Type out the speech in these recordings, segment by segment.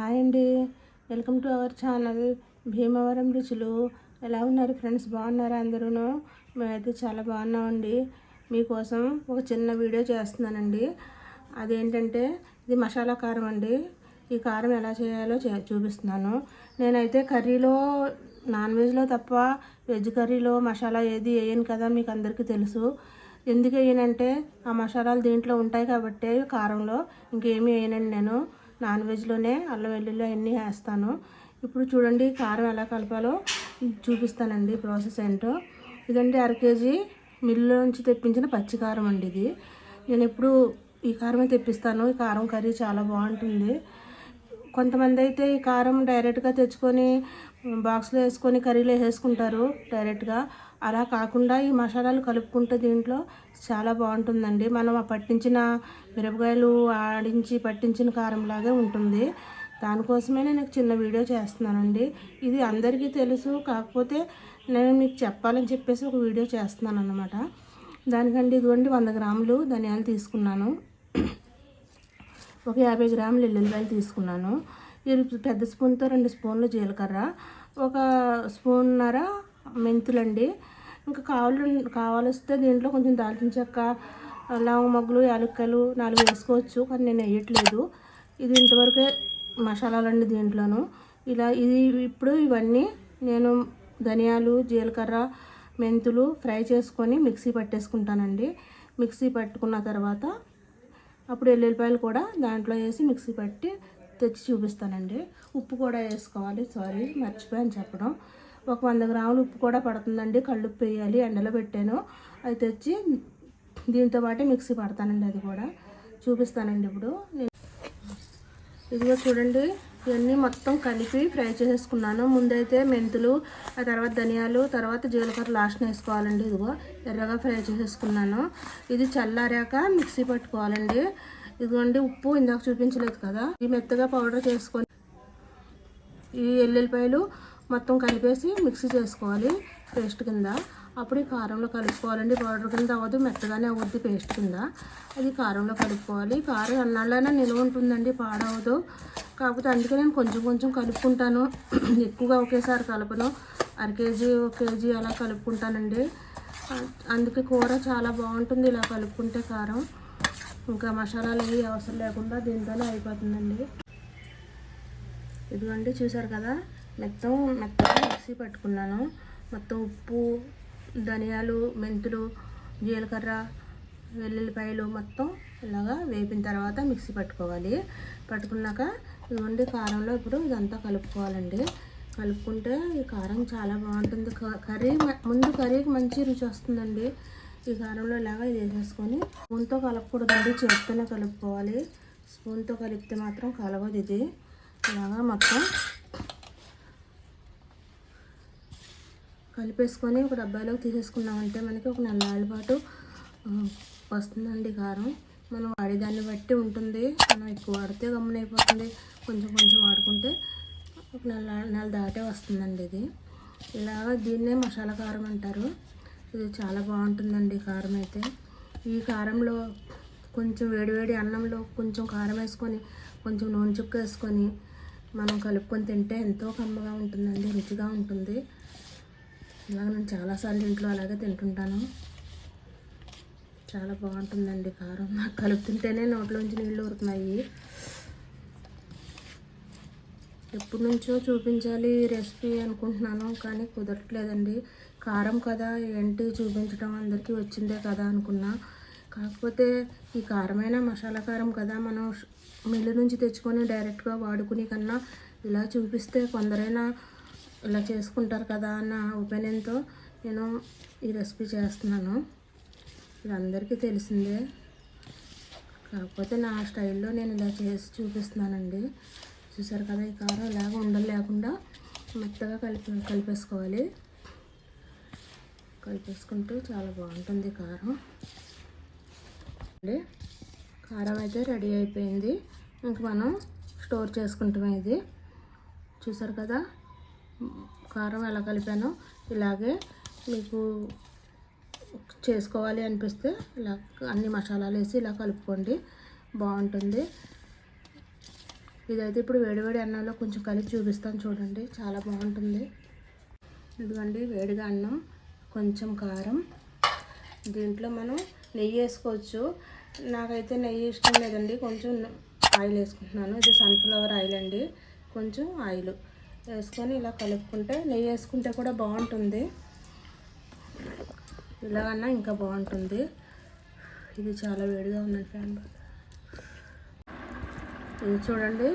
Hi అండి. Welcome to our channel. Bhimavaram రుచులు. ఎలా ఉన్నారు ఫ్రెండ్స్? బాగున్నారా అందరూ మేమైతే చాలా బాగున్నామండి. మీకోసం ఒక చిన్న వీడియో చేస్తున్నానండి. అదేంటంటే ఇది మసాలా కారం అండి. ఈ కారం ఎలా చేయాలో చే చూపిస్తున్నాను. నేనైతే కర్రీలో నాన్ వెజ్లో తప్ప వెజ్ కర్రీలో మసాలా ఏది వేయను కదా మీకు అందరికీ తెలుసు. ఎందుకు వేయనంటే ఆ మసాలాలు దీంట్లో ఉంటాయి కాబట్టి కారంలో ఇంకేమీ వేయనండి నేను. నాన్ వెజ్లోనే అల్లం వెల్లుల్లి అన్నీ వేస్తాను. ఇప్పుడు చూడండి కారం ఎలా కలపాలో చూపిస్తానండి ప్రాసెస్ ఏంటో. ఇదండి అర కేజీ మిల్లు నుంచి తెప్పించిన పచ్చి కారం అండి ఇది. నేను ఎప్పుడు ఈ కారమే తెప్పిస్తాను. ఈ కారం కర్రీ చాలా బాగుంటుంది. కొంతమంది అయితే ఈ కారం డైరెక్ట్గా తెచ్చుకొని బాక్స్లో వేసుకొని కర్రీలో వేసుకుంటారు డైరెక్ట్గా. అలా కాకుండా ఈ మసాలాలు కలుపుకుంటే దీంట్లో చాలా బాగుంటుందండి. మనం ఆ పట్టించిన మిరపకాయలు ఆడించి పట్టించిన కారంలాగే ఉంటుంది. దానికోసమే నేను చిన్న వీడియో చేస్తున్నానండి. ఇది అందరికీ తెలుసు కాకపోతే నేను మీకు చెప్పాలని చెప్పేసి ఒక వీడియో చేస్తున్నాను అన్నమాట దానికండి ఇదిగోండి వంద గ్రాములు ధనియాలు తీసుకున్నాను. ఒక యాభై గ్రాములు ఎల్లుల్లిపాయలు తీసుకున్నాను. ఇది పెద్ద స్పూన్తో రెండు స్పూన్లు జీలకర్ర ఒక స్పూన్నర మెంతులండి. ఇంకా కావాలి కావాలొస్తే దీంట్లో కొంచెం దాల్చిన చెక్క లవంగ మొగ్గలు యాలక్కలు నాలుగు వేసుకోవచ్చు కానీ నేను వేయట్లేదు. ఇది ఇంతవరకే మసాలాలండి దీంట్లోను. ఇలా ఇది ఇప్పుడు ఇవన్నీ నేను ధనియాలు జీలకర్ర మెంతులు ఫ్రై చేసుకొని మిక్సీ పట్టేసుకుంటానండి. మిక్సీ పట్టుకున్న తర్వాత అప్పుడు ఎల్లుల్లిపాయలు కూడా దాంట్లో వేసి మిక్సీ పెట్టి తెచ్చి చూపిస్తానండి. ఉప్పు కూడా వేసుకోవాలి. సారీ మర్చిపోయాను చెప్పడం. ఒక వంద గ్రాములు ఉప్పు కూడా పడుతుందండి. కళ్ళుప్పు వేయాలి. ఎండలో పెట్టాను. అది తెచ్చి దీంతో పాటే మిక్సీ పడతానండి అది కూడా. చూపిస్తానండి ఇప్పుడు. ఇదిగో చూడండి. ఇవన్నీ మొత్తం కలిపి ఫ్రై చేసేసుకున్నాను. ముందైతే మెంతులు ఆ తర్వాత ధనియాలు తర్వాత జీలకర్ర లాస్ట్ వేసుకోవాలండి ఇదిగో. ఎర్రగా ఫ్రై చేసేసుకున్నాను. ఇది చల్లారాక మిక్సీ పట్టుకోవాలండి. ఇదిగోండి ఉప్పు ఇందాక చూపించలేదు కదా. ఈ మెత్తగా పౌడర్ చేసుకొని ఈ ఎల్లుల్లిపాయలు మొత్తం కలిపేసి మిక్సీ చేసుకోవాలి పేస్ట్ కింద. అప్పుడు ఈ కారంలో కలుపుకోవాలండి. పౌడర్ కింద అవ్వదు మెత్తగానే అవ్వద్ది పేస్ట్ కింద. అది కారంలో కలుపుకోవాలి. కారం ఎన్నాళ్ళైనా నిల్వ ఉంటుందండి పాడవదు. కాకపోతే అందుకే నేను కొంచెం కొంచెం కలుపుకుంటాను. ఎక్కువగా ఒకేసారి కలపను. అర కేజీ ఒక కేజీ అలా కలుపుకుంటానండి. అందుకే కూర చాలా బాగుంటుంది ఇలా కలుపుకుంటే కారం. ఇంకా మసాలాలు ఏవి అవసరం లేకుండా దీంతోనే అయిపోతుందండి. ఇదిగోండి చూసారు కదా? మొత్తం మెత్తగా మిక్సీ పట్టుకున్నాను. మొత్తం ఉప్పు ధనియాలు మెంతులు జీలకర్ర వెల్లుల్లిపాయలు మొత్తం ఇలాగా వేపిన తర్వాత మిక్సీ పట్టుకోవాలి. పట్టుకున్నాక ఇదిగోండి కారంలో ఇప్పుడు ఇదంతా కలుపుకోవాలండి. కలుపుకుంటే ఈ కారం చాలా బాగుంటుంది. కర్రీ ముందు కర్రీకి మంచి రుచి వస్తుందండి. ఈ కారంలో ఇలాగ ఇది వేసేసుకొని స్పూన్తో కలపకూడదండి చేతితోనే కలుపుకోవాలి. స్పూన్తో కలిపితే మాత్రం కలవదు ఇది. ఇలాగా మొత్తం కలిపేసుకొని ఒక డబ్బాలోకి తీసేసుకున్నామంటే మనకి ఒక నెల పాటు వస్తుందండి కారం మనం వాడేదాన్ని బట్టి ఉంటుంది. మనం ఎక్కువ వాడితే గమ్మునైపోతుంది కొంచెం కొంచెం వాడుకుంటే ఒక నెల నెల దాటే వస్తుందండి ఇది. ఇలాగ దీన్నే మసాలా కారం అంటారు. ఇది చాలా బాగుంటుందండి కారం అయితే. ఈ కారంలో కొంచెం వేడివేడి అన్నంలో కొంచెం కారం వేసుకొని కొంచెం నూనె చుక్క వేసుకొని మనం కలుపుకొని తింటే ఎంతో కమ్మగా ఉంటుందండి రుచిగా ఉంటుంది. ఇలాగ నేను చాలాసార్లు ఇంట్లో అలాగే తింటుంటాను. చాలా బాగుంటుందండి కారం. నాకు కలుపుతుంటేనే నోట్లోంచి నీళ్ళు ఊరుతున్నాయి. ఎప్పటి నుంచో చూపించాలి రెసిపీ అనుకుంటున్నాను కానీ కుదరట్లేదండి. కారం కదా ఏంటి చూపించడం అందరికీ వచ్చిందే కదా అనుకున్నా. కాకపోతే ఈ కారమైన మసాలా కారం కదా మనం మిల్లు నుంచి తెచ్చుకొని డైరెక్ట్గా వాడుకునే కన్నా ఇలా చూపిస్తే కొందరైనా ఇలా చేసుకుంటారు కదా అన్న ఒపీనియన్తో నేను ఈ రెసిపీ చేస్తున్నాను. ఇది అందరికీ తెలిసిందే. కాకపోతే నా స్టైల్లో నేను ఇలా చేసి చూపిస్తున్నానండి. చూసారు కదా ఈ కారం ఇలాగ ఉండలు లేకుండా మెత్తగా కలిపి కలిపేసుకోవాలి. కలిపేసుకుంటే చాలా బాగుంటుంది కారం. కారం అయితే రెడీ అయిపోయింది. ఇంక మనం స్టోర్ చేసుకుంటాం ఇది. చూసారు కదా కారం ఎలా కలిపానో ఇలాగే మీకు చేసుకోవాలి అనిపిస్తే ఇలా అన్ని మసాలాలు వేసి ఇలా కలుపుకోండి. బాగుంటుంది. ఇదైతే ఇప్పుడు వేడివేడి అన్నంలో కొంచెం కలిపి చూపిస్తాను చూడండి. చాలా బాగుంటుంది. ఇదిగోండి వేడిగా అన్నం కొంచెం కారం. దీంట్లో మనం నెయ్యి వేసుకోవచ్చు. నాకైతే నెయ్యి ఇష్టం లేదండి. కొంచెం ఆయిల్ వేసుకుంటున్నాను. ఇది సన్ఫ్లవర్ ఆయిల్ అండి. కొంచెం ఆయిల్ వేసుకొని ఇలా కలుపుకుంటే నెయ్యి వేసుకుంటే కూడా బాగుంటుంది. ఇలాగన్నా ఇంకా బాగుంటుంది. ఇది చాలా వేడిగా ఉన్నది ఫ్యాన్. ఇది చూడండి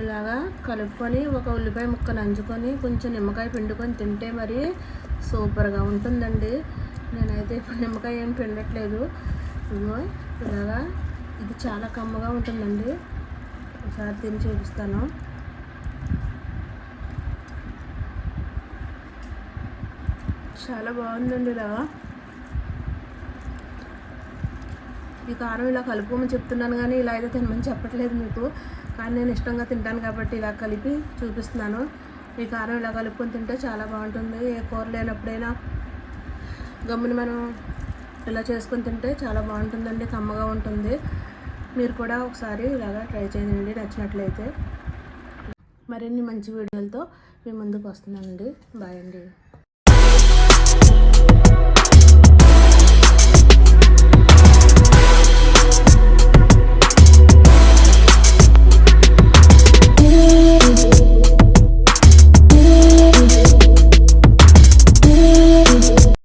ఇలాగా కలుపుకొని ఒక ఉల్లిపాయ ముక్క నంచుకొని కొంచెం నిమ్మకాయ పిండుకొని తింటే మరి సూపర్గా ఉంటుందండి. నేనైతే ఇప్పుడు నిమ్మకాయ ఏం పిండట్లేదు. ఇదిగో ఇలాగా ఇది చాలా కమ్మగా ఉంటుందండి. ఒకసారి తిని చూపిస్తాను. చాలా బాగుందండి ఇలా ఈ కారం ఇలా కలుపుకోమని చెప్తున్నాను కానీ ఇలా అయితే తినమని చెప్పట్లేదు మీకు. కానీ నేను ఇష్టంగా తింటాను కాబట్టి ఇలా కలిపి చూపిస్తున్నాను. ఈ కారం ఇలా కలుపుకొని తింటే చాలా బాగుంటుంది. ఏ కూర లేనప్పుడైనా గమ్ముని మనం ఇలా చేసుకొని తింటే చాలా బాగుంటుందండి కమ్మగా ఉంటుంది. మీరు కూడా ఒకసారి ఇలాగా ట్రై చేయండి నచ్చినట్లయితే. మరిన్ని మంచి వీడియోలతో మీ ముందుకు వస్తున్నానండి. బాయ్ అండి.